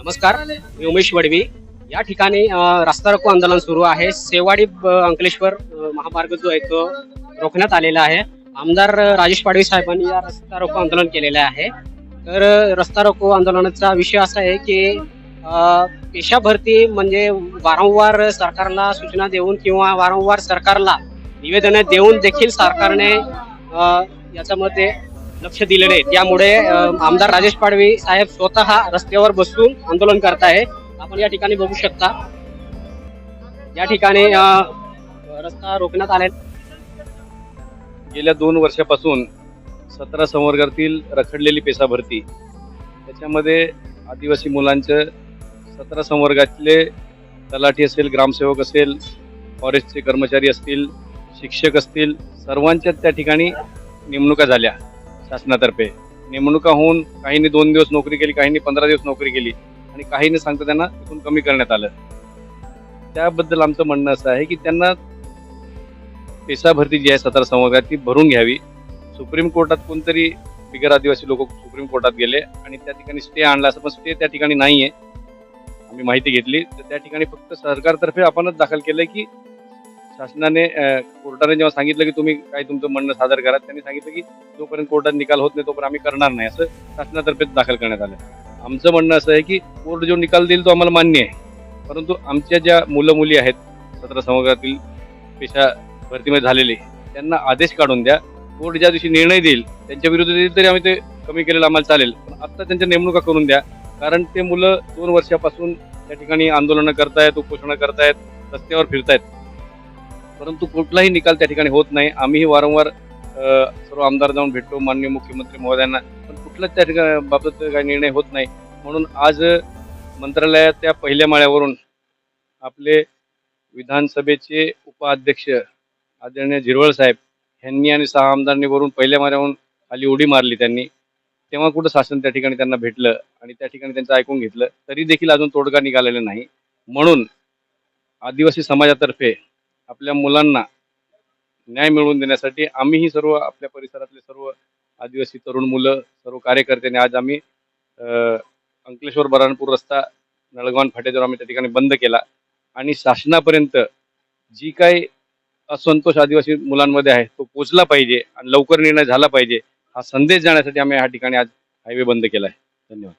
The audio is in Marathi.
नमस्कार मी उमेश वडवी. या ठिकाणी अ, रस्ता रोको आंदोलन सुरू आहे. सेवाडी ब- अंकलेश्वर महामार्ग जो आहे तो रोखण्यात आलेला आहे. आमदार राजेश पाडवी साहेबांनी या रस्ता रोको आंदोलन केलेले आहे. तर रस्ता रोको आंदोलनाचा विषय असा आहे की पेशा भरती म्हणजे वारंवार सरकारला सूचना देऊन किंवा वारंवार सरकारला निवेदन देऊन देखील सरकारने याच्यामध्ये लक्ष दिले नाही त्यामुळे आमदार राजेश पाडवी साहेब स्वतः रस्त्यावर बसून आंदोलन करत आहे. आपण या ठिकाणी बघू शकता. या ठिकाणी रस्ता रोखण्यात आले गेल्या दोन वर्षापासून सतरा संवर्गातील रखडलेली पेसा भरती. त्याच्यामध्ये आदिवासी मुलांचं सतरा संवर्गातले तलाठी असेल ग्रामसेवक असेल फॉरेस्टचे कर्मचारी असतील शिक्षक असतील सर्वांच्या त्या ठिकाणी नेमणुका झाल्या. शासनातर्फे. नेमणुका होऊन काहींनी दोन दिवस नोकरी केली काहींनी पंधरा दिवस नोकरी केली आणि काहींनी सांगता त्यांना तिथून कमी करण्यात आलं. त्याबद्दल आमचं म्हणणं असं आहे की त्यांना पेसा भरती जी आहे सतरा संवर्गात ती भरून घ्यावी. सुप्रीम कोर्टात कोणतरी बिगर आदिवासी लोक सुप्रीम कोर्टात गेले आणि त्या ठिकाणी स्टे आणला असं पण स्टे त्या ठिकाणी नाही आहे आम्ही माहिती घेतली. तर त्या ठिकाणी फक्त सरकारतर्फे आपणच दाखल केलंय की शासनाने कोर्टाने जेव्हा सांगितलं की तुम्ही काय तुमचं म्हणणं सादर करा त्यांनी सांगितलं की जोपर्यंत कोर्टात निकाल होत नाही तोपर्यंत आम्ही करणार नाही असं शासनातर्फे दाखल करण्यात आलं. आमचं म्हणणं असं आहे की कोर्ट जो निकाल देईल तो आम्हाला मान्य आहे. परंतु आमच्या ज्या मुलं मुली आहेत सत्र संवर्गातील पेशा भरतीमध्ये झालेले त्यांना आदेश काढून द्या. कोर्ट ज्या दिवशी निर्णय देईल त्यांच्या विरुद्ध देईल तरी आम्ही ते कमी केलेलं आम्हाला चालेल. पण आत्ता त्यांच्या नेमणुका करून द्या. कारण ते मुलं दोन वर्षापासून त्या ठिकाणी आंदोलनं करतायत उपोषणं करतायत रस्त्यावर फिरतायत. परंतु कुठलाही निकाल त्या ठिकाणी होत नाही. आम्हीही वारंवार सर्व आमदार जाऊन भेटतो माननीय मुख्यमंत्री महोदयांना. पण कुठलाच त्या ठिकाणी बाबत काही निर्णय होत नाही. म्हणून आज मंत्रालयात त्या पहिल्या माळ्यावरून आपले विधानसभेचे उपाध्यक्ष आदरणीय झिरवळ साहेब ह्यांनी आणि सहा आमदारांनी वरून पहिल्या माळ्यावरून खाली उडी मारली त्यांनी. तेव्हा कुठं शासन त्या ठिकाणी त्यांना भेटलं आणि त्या ठिकाणी त्यांचं ऐकून घेतलं तरी देखील अजून तोडगा निघालेला नाही. म्हणून आदिवासी समाजातर्फे आपल्या मुलांना न्याय मिळवून देण्यासाठी आम्हीही सर्व आपल्या परिसरातले सर्व आदिवासी तरुण मुलं सर्व कार्यकर्त्यांनी आज आम्ही अंकलेश्वर बऱ्हाणपूर रस्ता नळगवान फाट्याजवळ आम्ही त्या ठिकाणी बंद केला. आणि शासनापर्यंत जी काही असंतोष आदिवासी मुलांमध्ये आहे तो पोचला पाहिजे आणि लवकर निर्णय झाला पाहिजे हा संदेश जाण्यासाठी आम्ही या ठिकाणी आज हायवे बंद केला आहे. धन्यवाद.